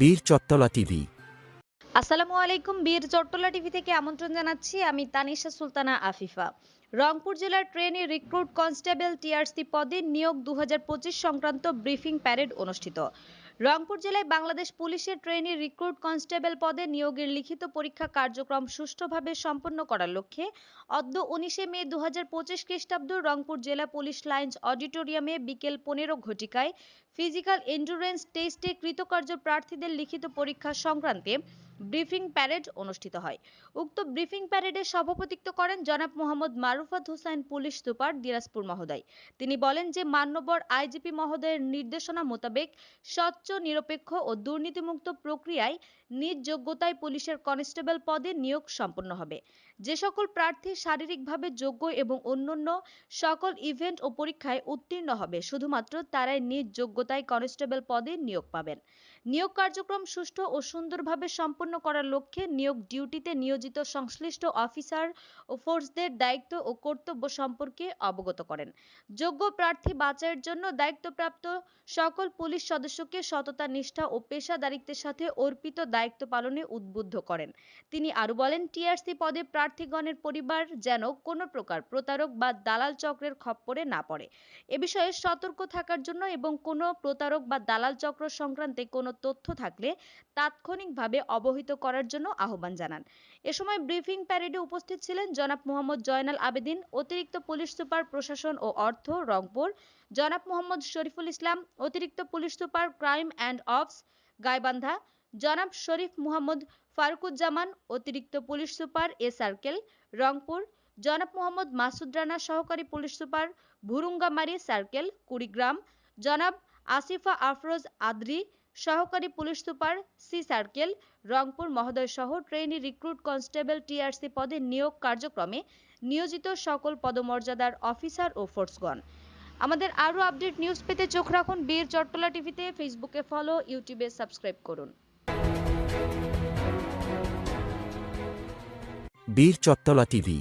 বীর চট্টলা টিভি। আসসালামু আলাইকুম, বীর চট্টলা টিভি থেকে আমন্ত্রণ জানাচ্ছি। আমি তানিশা সুলতানা আফিফা। রংপুর জেলার ট্রেনে রিক্রুট কনস্টেবল টিআরসি পদে নিয়োগ দু হাজার পঁচিশ সংক্রান্ত ব্রিফিং প্যারেড অনুষ্ঠিত। রংপুর জেলায় বাংলাদেশ পুলিশের ট্রেনি রিক্রুট কনস্টেবল পদে নিয়োগের লিখিত পরীক্ষা কার্যক্রম সুষ্ঠুভাবে সম্পন্ন করার লক্ষ্যে অদ্য উনিশে মে দু হাজার পঁচিশ খ্রিস্টাব্দ রংপুর জেলা পুলিশ লাইন্স অডিটোরিয়ামে বিকেল পনেরো ঘটিকায় ফিজিক্যাল এন্ডুরেন্স টেস্টে কৃতকার্য প্রার্থীদের লিখিত পরীক্ষা সংক্রান্তে ব্রিফিং প্যারেড অনুষ্ঠিত হয়। উক্ত ব্রিফিং প্যারেডে সভাপতিত্ব করেন জনাব মোহাম্মদ মারুফাত হোসেন, পুলিশ সুপার দিনাজপুর মহোদয়। তিনি বলেন যে, মান্যবর আইজিপি মহোদয়ের নির্দেশনা মোতাবেক স্বচ্ছ, নিরপেক্ষ ও দুর্নীতিমুক্ত প্রক্রিয়ায় নিজ যোগ্যতায় পুলিশের কনস্টেবল পদে নিয়োগ সম্পন্ন হবে। যে সকল প্রার্থী শারীরিকভাবে যোগ্য এবং অন্যান্য সকল ইভেন্ট ও পরীক্ষায় উত্তীর্ণ হবে, শুধুমাত্র তারাই নিজ যোগ্যতায় কনস্টেবল পদে নিয়োগ পাবেন। নিয়োগ কার্যক্রম সুষ্ঠু ও সুন্দরভাবে সম্পন্ন করার লক্ষ্যে নিয়োগ ডিউটিতে নিয়োজিত সংশ্লিষ্ট অফিসার ও ফোর্সদের দায়িত্ব ও কর্তব্য সম্পর্কে অবগত করেন। যোগ্য প্রার্থী বাছাইয়ের জন্য দায়িত্বপ্রাপ্ত সকল পুলিশ সদস্যকে সততা, নিষ্ঠা ও পেশাদারিত্বের সাথে অর্পিত দায়িত্ব পালনে উদ্বুদ্ধ করেন। তিনি আরও বলেন, টিআরসি পদে প্রার্থীগণের পরিবার যেন কোনো প্রকার প্রতারক বা দালাল চক্রের খপ্পরে না পড়ে। এ বিষয়ে সতর্ক থাকার জন্য এবং কোনো প্রতারক বা দালাল চক্র সংক্রান্তে কোনো তথ্য থাকলে তাৎক্ষণিকভাবে অবহিত করার জন্য আহ্বান জানান। এ সময় ব্রিফিং প্যারেডে উপস্থিত ছিলেন জনাব মোহাম্মদ জয়নাল আবেদিন, অতিরিক্ত পুলিশ সুপার প্রশাসন ও অর্থ, রংপুর, জনাব মোহাম্মদ শরীফুল ইসলাম, অতিরিক্ত police super crime and ops, Gaibandha, জনাব শরীফ মুহাম্মদ ফারুকুজ্জামান, অতিরিক্ত police super A circle, Rangpur, জনাব মোহাম্মদ মাসুদ রানা সহকারী police super Bhurungamari circle, Kurigram, জনাব আসিফা আফরোজ আদ্রি সহকারী police super C circle, Rangpur মহোদয় সহ ট্রেনি রিক্রুট কনস্টেবল টিআরসি পদে নিয়োগ কার্যক্রমে নিয়োজিত সকল পদমর্যাদার অফিসার ও ফোর্সগণ। আমাদের আরও আপডেট নিউজ পেতে চোখ রাখুন বীর চট্টলা টিভিতে, ফেসবুকে ফলো, ইউটিউবে সাবস্ক্রাইব করুন। বীর চত্তলা টিভি